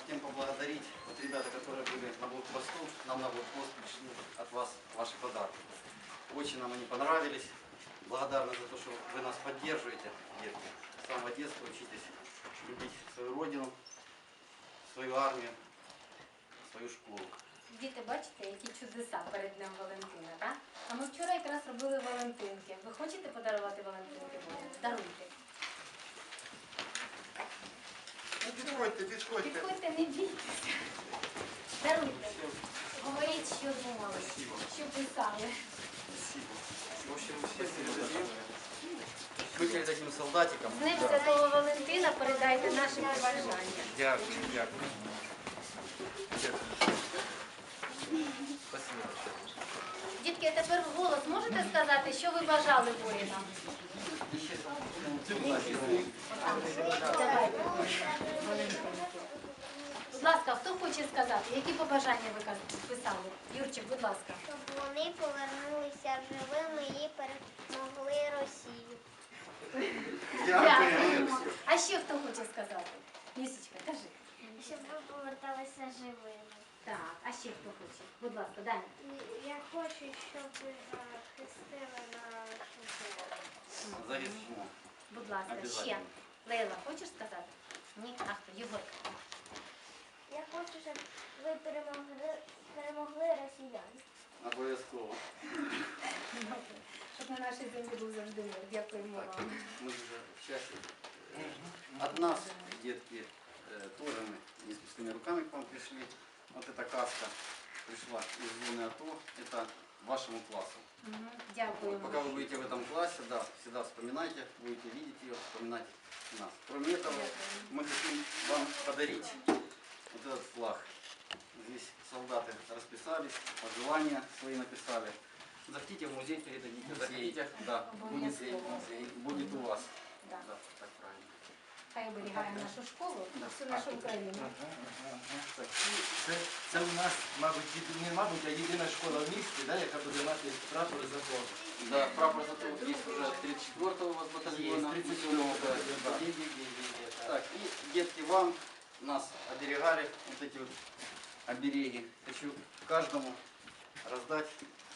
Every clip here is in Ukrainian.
поблагодарить вот ребята, которые были на блокпосту, нам на блокпост пришли от вас ваши подарки. Очень нам они понравились. Благодарны за то, что вы нас поддерживаете, детки. С самого детства учитесь любить свою родину, свою армию, свою школу. Діти, бачите, які чудеса перед Днем Валентина, так? А ми вчора якраз робили Валентинки. Ви хочете подарувати Валентинки? Даруйте. Підходьте, підходьте. Підходьте, не бійтеся. Даруйте. Говоріть, що думали, що писали. В общем, все передадим. Перед этим солдатиком. З Днем Святого Валентина передайте наші побажання. Дякую, дякую. Спасибо. А тепер вголос можете сказати, що ви бажали Борі нам? Давайте. Будь ласка, хто хоче сказати, які побажання ви писали? Юрчик, будь ласка. щоб вони повернулися живими і перемогли Росію. Дякуємо. А ще хто хоче сказати? Місечка, кажи. Щоб ви поверталися живими. Так, ще хто хоче? Будь ласка, Даня. Я хочу, щоб ви захистили нашу землю. Зависимо. Будь ласка, ще. Обязательно. Лейла, хочеш сказати? Ні? А хто? Єгор. Я хочу, щоб ви перемогли, перемогли росіян. Обов'язково. Щоб на нашій землі був завжди мир. Дякуємо Так, вам. мы уже в счастье. От нас, детки, э, тоже мы не с пустыми руками к вам пришли. Вот эта каска пришла из зоны АТО. Это вашему классу. Вот Дякуємо. Пока вы будете в этом классе, да, всегда вспоминайте, будете видеть ее, вспоминать нас. Кроме этого, мы хотим вам подарить вот этот флаг. Здесь солдаты расписались, пожелания свои написали. Захотите в музей передадите, захотите, да, будет, Обовязково. будет у вас. Да. Да, так правильно. Хай оберігає нашу школу і всю нашу Україну. Так, Це, це у нас, мабуть, єди- не мабуть, а єдина школа в місті, да, яка буде мати прапор закону. Да, прапор зато есть уже 34-го у вас батальона. Есть, 37-го Да, да. Так, и детки вам нас оберегали, вот эти вот обереги. Хочу каждому раздать,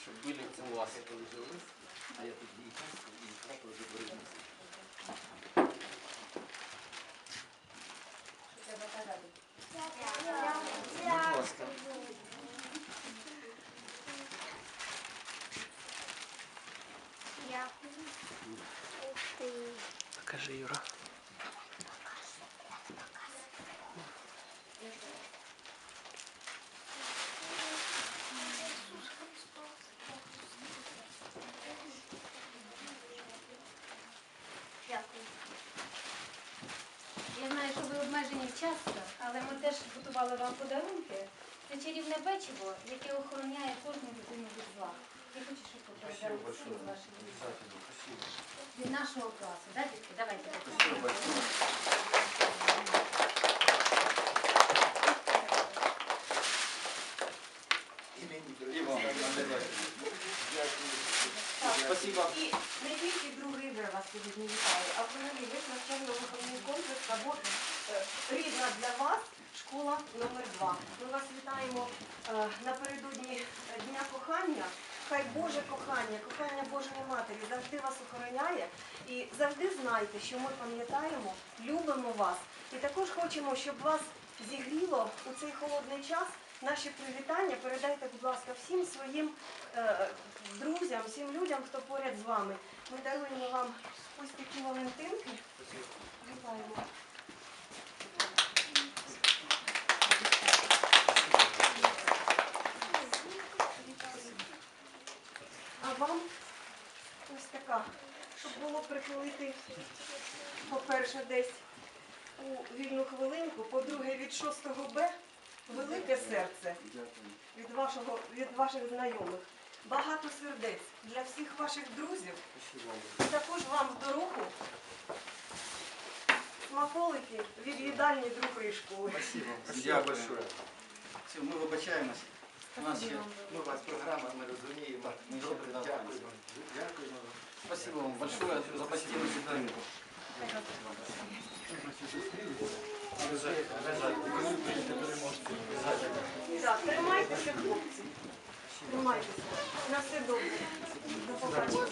чтобы были у вас. А я тут дійсно, Покажи, Юра. Дякую. Я знаю, що ви обмежені в часу, але ми теж готували вам подарунки. Це чарівне печиво, яке охороняє кожну дитину від зла. Від нашого класу, да, дітки? Давайте. Спасибо большое. И вам. Спасибо. І не тільки другий вже вас сьогодні вітаю, а взагалі весь навчально-виховний комплекс або е, рідна для вас школа номер 2 Ми вас вітаємо е, напередодні Дня кохання. Хай Боже кохання, кохання Божої Матері завжди вас охороняє. І завжди знайте, що ми пам'ятаємо, любимо вас. І також хочемо, щоб вас зігріло у цей холодний час. Наші привітання передайте, будь ласка, всім своїм е, друзям, всім людям, хто поряд з вами. Ми даруємо вам ось такі валентинки. Вітаємо. А вам така, щоб було прихилити, по-перше, десь у вільну хвилинку, по-друге, від 6 Б велике серце від, вашого, від ваших знайомих. Багато сердець для всіх ваших друзів. І також вам в дорогу смаколики від їдальні другої школи. Дякую. большое. Все, мы вибачаємось. У нас ще... Ну, у вас програма, ми розуміємо. ми Добре, дякуємо. Дякуємо. Спасибо вам большое за постельную. Обов'язково. Так, тримайтеся, хлопці. Тримайтеся. На все добре. До побачення.